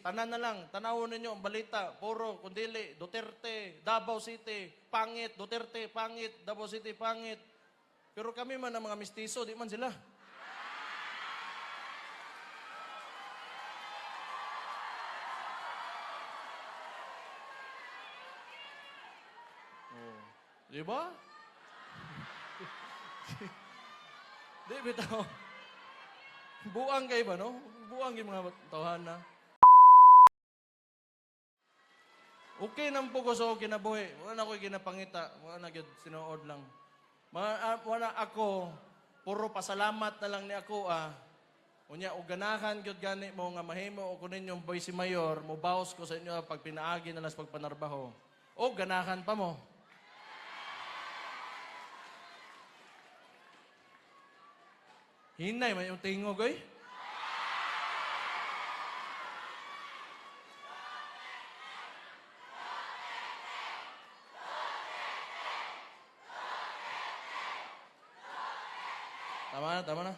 tanan na lang, tanawon ninyo ang balita, puro, kundili, Duterte, Davao City, pangit, Duterte, pangit, Davao City, pangit. Pero kami man ang mga mistiso, di man sila. Oh. Di ba? di bitaw. Buang kay ba, no? Buang yung mga tawhan na. Okay nang po ko sa kinabuhi. Wala na ko ginapangita. Wala na gyud sinuod lang. Ah, wala ako, puro pasalamat na lang ni ako ah. Unya, o ganahan gyud gani mo nga mahimo o kunin yung boy si Mayor, mo bawas ko sa inyo ah, pag pinaagi na las pagpanarbaho. O ganahan pa mo. Hinay man yung tingog oy. Tama na.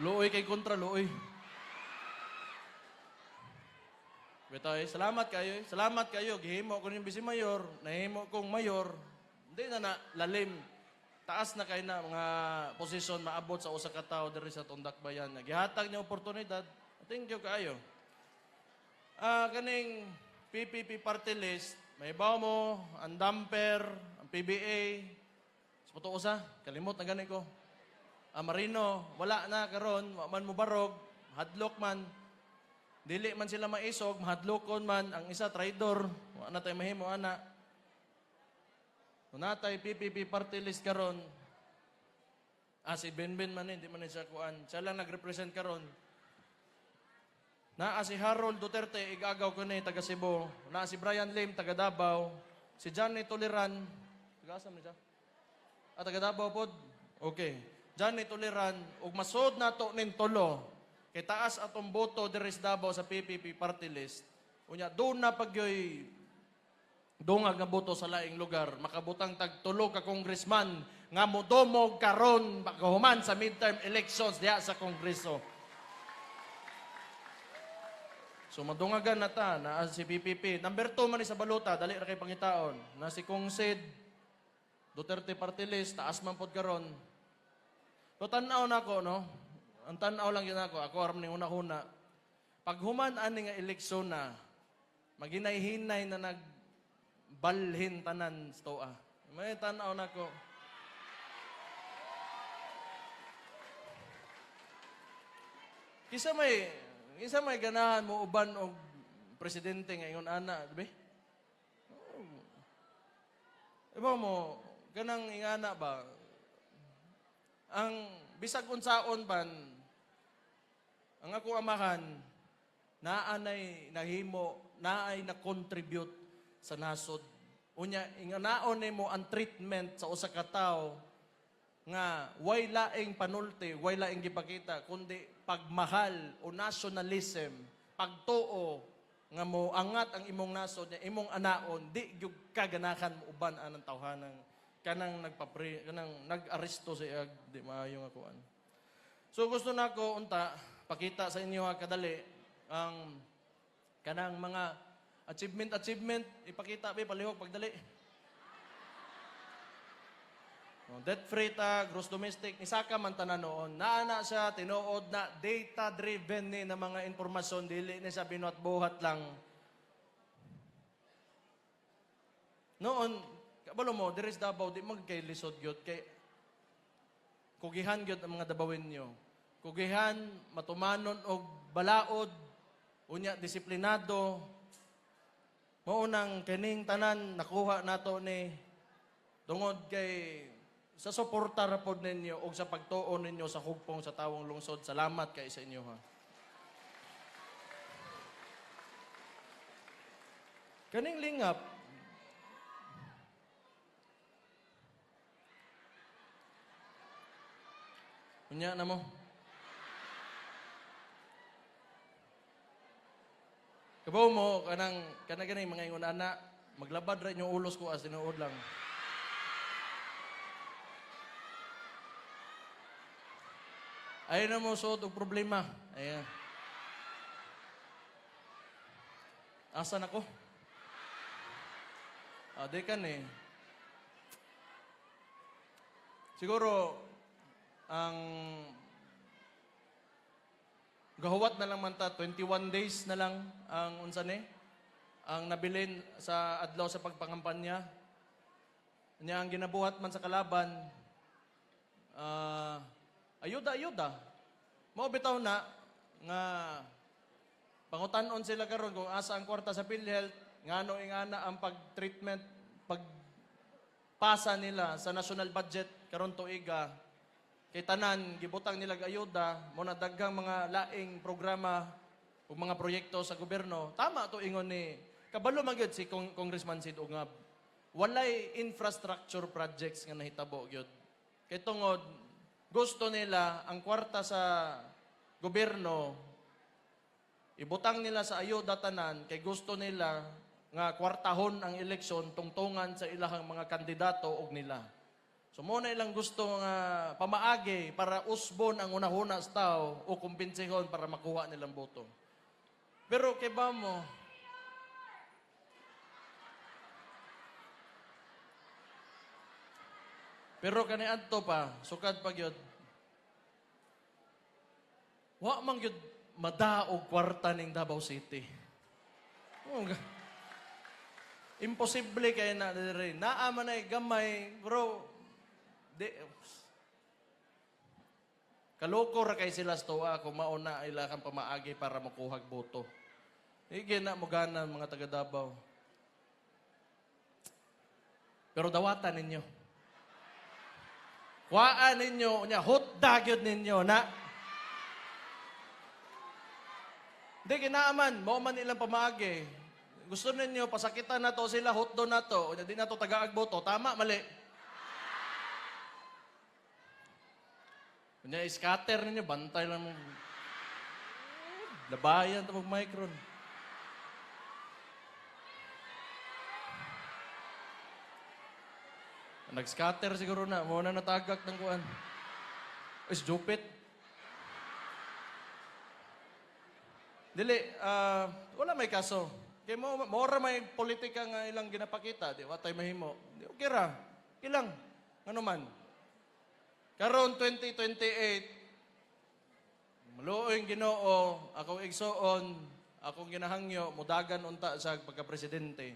Luoy kay kontra, luoy. Betoy, salamat kayo. eh. Salamat kayo. Gihimo ko yung bisi mayor. Nahimo kong mayor. Hindi na na lalim. Taas na kayo na mga posisyon maabot sa usa ka tawo diri sa Tundak Bayan. Nagihatag niyo oportunidad. Thank you kayo. Ah, kaning PPP party list, may bawo mo, ang damper, ang PBA, sa usa, kalimot na gani ko. Ah, Marino, wala na karon, man mo barog, hadlok man. Dili man sila maisog, mahadlokon man ang isa traidor, wa na tay mahimo ana. Unatay PPP party list karon. Ah, si Benben man hindi man siya kuan. Siya lang nag-represent karon. Naa si Harold Duterte, igagaw ko ni taga Cebu. Naa si Brian Lim, taga Davao. Si Johnny Toleran, taga asam ni siya? Ah, taga Davao pod? Okay. Johnny Toleran, ug masod na to nin tolo. Kay taas atong boto diri sa Davao sa PPP party list. Unya, doon na pagyoy dungag nga boto sa laing lugar. Makabutang tag tulo ka congressman nga modomog karon pagkahuman sa midterm elections diha sa kongreso. So madungagan na ta na si PPP. Number 2 man ni sa balota, dali ra kay pangitaon. Na si Kong Sid, Duterte Party List, taas man pod karon. So tan-aw na ako, no? Ang tan-aw lang yun ako, ako aram ni una-una. Pag human ani nga eleksyon na, maginay-hinay na nagbalhin tanan sa toa. May tan-aw na ko. Kisa may isa may ganahan mo uban og presidente ngayon ana, di ba? Iba mo, ganang ingana ba? Ang bisag unsaon ban, ang ako amahan, naanay nahimo, naay na-contribute sa nasod. Unya, inganaon mo ang treatment sa usa ka tawo nga way laing panulti, way laing gipakita, kundi pagmahal o nationalism, pagtuo nga mo angat ang imong nasod niya, imong anaon, di gyud kaganahan mo uban anang tawhanang kanang nagpapre kanang nag-aresto sa iyag di maayo nga kuan. So gusto nako unta pakita sa inyo ha kadali ang kanang mga achievement achievement ipakita bi palihog pagdali. Oh, debt free ta, gross domestic, nisaka man tanan noon. Naana siya, tinuod na, data-driven ni na mga informasyon, dili ni sa binuhat-buhat lang. Noon, kabalo mo, there is Davao, di mag kay lisod gyud kay kugihan gyud ang mga dabawin nyo. Kugihan, matumanon og balaod, unya disiplinado, maunang kining tanan nakuha nato ni tungod kay sa suporta ra pod ninyo o sa pagtuon ninyo sa hugpong sa tawong lungsod. Salamat kay sa inyo ha. Kaning lingap, Unya na mo. Kabaw mo, kanang, kanang kanang mga ingon ana, maglabad rin yung ulos ko as tinuod lang. Ayun na mo og problema. Ayan. Asan ako? Ah, di eh. Siguro, ang gahuwat na lang man ta, 21 days na lang ang unsa ni ang nabilin sa adlaw sa pagpangampanya. Nya ang ginabuhat man sa kalaban, ah, ayuda, ayuda. Mao bitaw na nga Pangutan-on sila karon kung asa ang kwarta sa PhilHealth, ngano ingana ang pag-treatment, pagpasa nila sa national budget karon tuiga. Kay tanan gibutang nila ayuda mo na daghang mga laing programa ug mga proyekto sa gobyerno. Tama to ingon ni kabalo man si Kong- Congressman Sid Ungab. Walay infrastructure projects nga nahitabo gyud. Kay tungod gusto nila ang kwarta sa gobyerno Ibutang nila sa ayuda tanan kay gusto nila nga kwartahon ang eleksyon tungtungan sa ilahang mga kandidato og nila. So mo na ilang gusto nga pamaagi para usbon ang unahuna sa tao o kumbensihon para makuha nilang boto. Pero kay ba mo, Pero kani adto pa, sukad pa gyud. Wa man gyud madaog kwarta ning Davao City. Oh, Imposible kay na diri. Naa man ay gamay, bro. Di Kaloko ra kay sila sa tuwa kung mauna ila kang pamaagi para makuhag boto. Hige na mo gana mga taga Davao. Pero dawatan ninyo. Kuhaan ninyo, nya hotdag yun ninyo na Hindi, kinaaman. Mao man ilang pamaagi. Gusto ninyo, pasakitan na to sila, hotdo na to. Hindi na to taga-agboto. Tama, mali. Kunya, scatter ninyo, bantay lang mo. Labayan to mag-micron. Nag-scatter siguro na. Muna natagak ng kuan. Is jupit. Dili, ah, wala may kaso. Kaya mo, mora may politika nga ilang ginapakita, di ba? Tayo mahimo. Di, okay ra. Ilang. Ano man. Karon 2028, maluoy ginoo, akong igsoon, akong ginahangyo, mudagan unta sa pagka-presidente.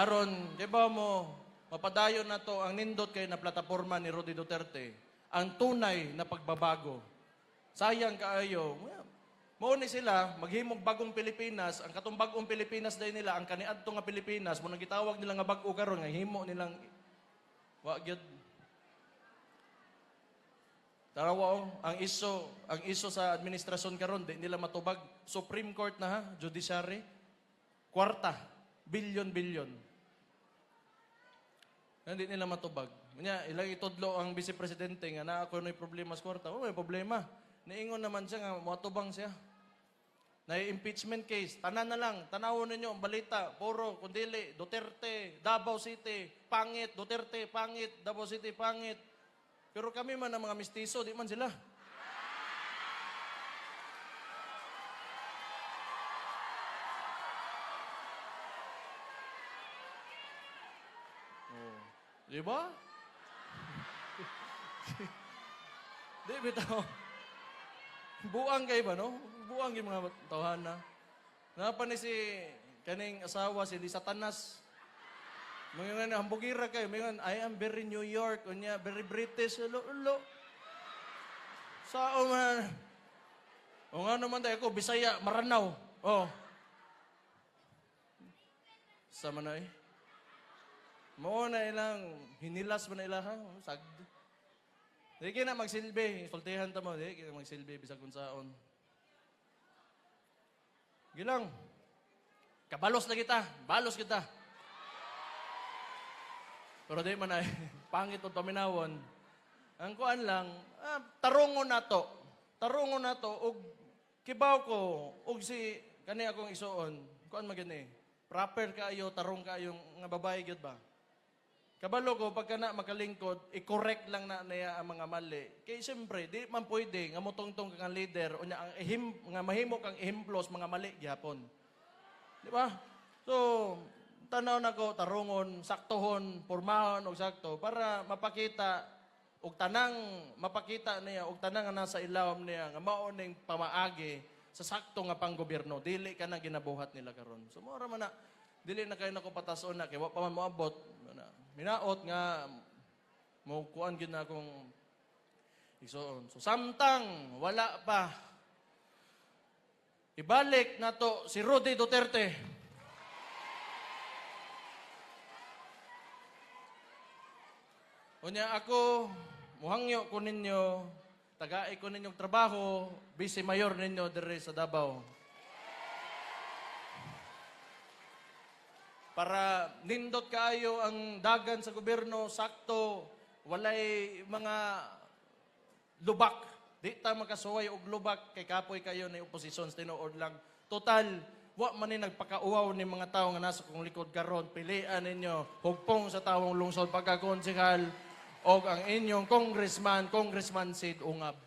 Aron, di ba mo, mapadayon na to ang nindot kay na plataforma ni Rodi Duterte, ang tunay na pagbabago. Sayang kaayo, mo ni sila, maghimog bagong Pilipinas, ang katong bagong Pilipinas day nila, ang kaniadto nga Pilipinas, mo nang gitawag nila nga bag-o karon nga himo nilang wa gyud Tarawa oh, ang iso, ang iso sa administrasyon karon di nila matubag Supreme Court na ha, judiciary. Kwarta, billion billion. Hindi nila matubag. Nya, ilang itudlo ang vice presidente nga na ako may problema sa kwarta. Oh, may problema. Niingon naman siya nga matubang siya. Na impeachment case, tanan na lang, tanawon ninyo ang balita, puro, kundili, Duterte, Davao City, pangit, Duterte, pangit, Davao City, pangit. Pero kami man ang mga mistiso, di man sila. Oh. Di ba? di bitaw. Buang kay ba, no? Buang yung mga tawhan na. Napa ni si kaning asawa si Di Satanas. Mga nga hambugira kayo, mga I am very New York, unya very British, ulo, ulo. Sao man. O nga naman tayo ako, Bisaya, Maranaw. Oh. Sama na eh. Mao na ilang hinilas mo na ilaha, oh, sagd. Di kina magsilbi, sultihan ta mo, di kina magsilbi bisag kung saon. Gilang. Kabalos na kita, balos kita. Pero di man ay pangit o paminawon. Ang kuan lang, ah, tarungon na to. Tarungon na to ug kibaw ko ug si kani akong isuon. Kuan magani. Proper kaayo, tarong kaayo nga babae gyud ba? Kabalo ko, pagka na makalingkod, i-correct lang na niya ang mga mali. Kaya siyempre, di man pwede, nga mutong-tong kang leader, o nga, ang ihim, nga mahimo kang ihimplos mga mali gyapon. Di ba? So, tanaw na ko, tarungon, saktohon, pormahon, og sakto, para mapakita, og tanang, mapakita niya, og tanang nga nasa ilawom niya, nga maoning pamaagi sa sakto nga panggobyerno, dili ka na ginabuhat nila karon. So, mora man na, dili na kayo nako patason na, kaya pa man na, minaot nga, mo kuan gid na akong igsoon. So, samtang, wala pa, ibalik na to si Rudy Duterte. Unya ako, muhangyo ko ninyo, tagai ko ninyong trabaho, vice mayor ninyo dire sa Davao. Para nindot kayo ang dagan sa gobyerno, sakto, walay mga lubak. Di ta makasuway og lubak kay kapoy kayo ni oposisyon sa tinuod lang. Total, wa man ni nagpakauaw ni mga tao nga nasa kong likod karon. Pilian ninyo hugpong sa tawong lungsod pagkakonsehal og ang inyong congressman, congressman Sid Ungab.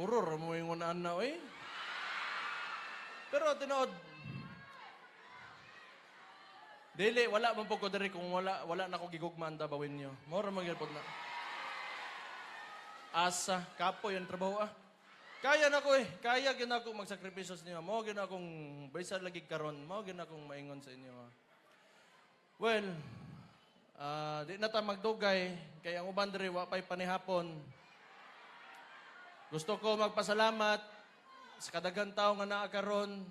Puro mo yung unaan na, eh. Pero tinood, Dili, wala man po ko diri kung wala wala na ko gigugman dabawin niyo. Mora man gyud na. Asa, kapo yung trabaho ah. Kaya na ko eh. Kaya gyud ako magsakripisyo sa inyo. Mo gyud akong baysa lagi karon. Mo gyud akong maingon sa inyo. ah. Well, ah di na ta magdugay kay ang uban diri wa pay panihapon. Gusto ko magpasalamat sa kadagang tao nga naa karon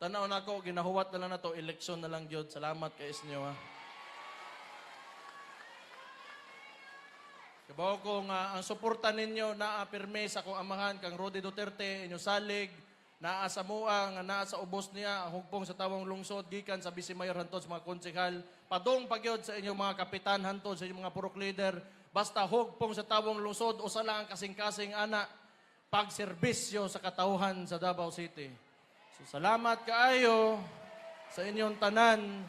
Tanaw na ako, ginahuwat na lang na to, eleksyon na lang Diyod. Salamat kay inyo ha. Kabaw ko nga, ang suporta ninyo na apirme sa akong amahan kang Rodi Duterte, inyo salig, naa sa mua, nga naa sa ubos niya, ang hugpong sa tawang lungsod, gikan sa Bisi Mayor hantod sa mga konsehal, padong pagyod sa inyong mga kapitan hantod sa inyong mga purok leader, basta hugpong sa tawang lungsod, usa lang ang kasing-kasing ana, pagserbisyo sa katauhan sa Davao City. So, salamat kaayo sa inyong tanan.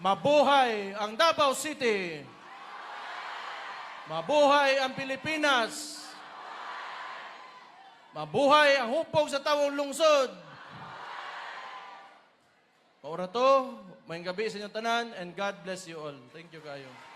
Mabuhay ang Davao City. Mabuhay ang Pilipinas. Mabuhay ang hupog sa tawong lungsod. Maura to, may gabi sa inyong tanan, and God bless you all. Thank you kayo.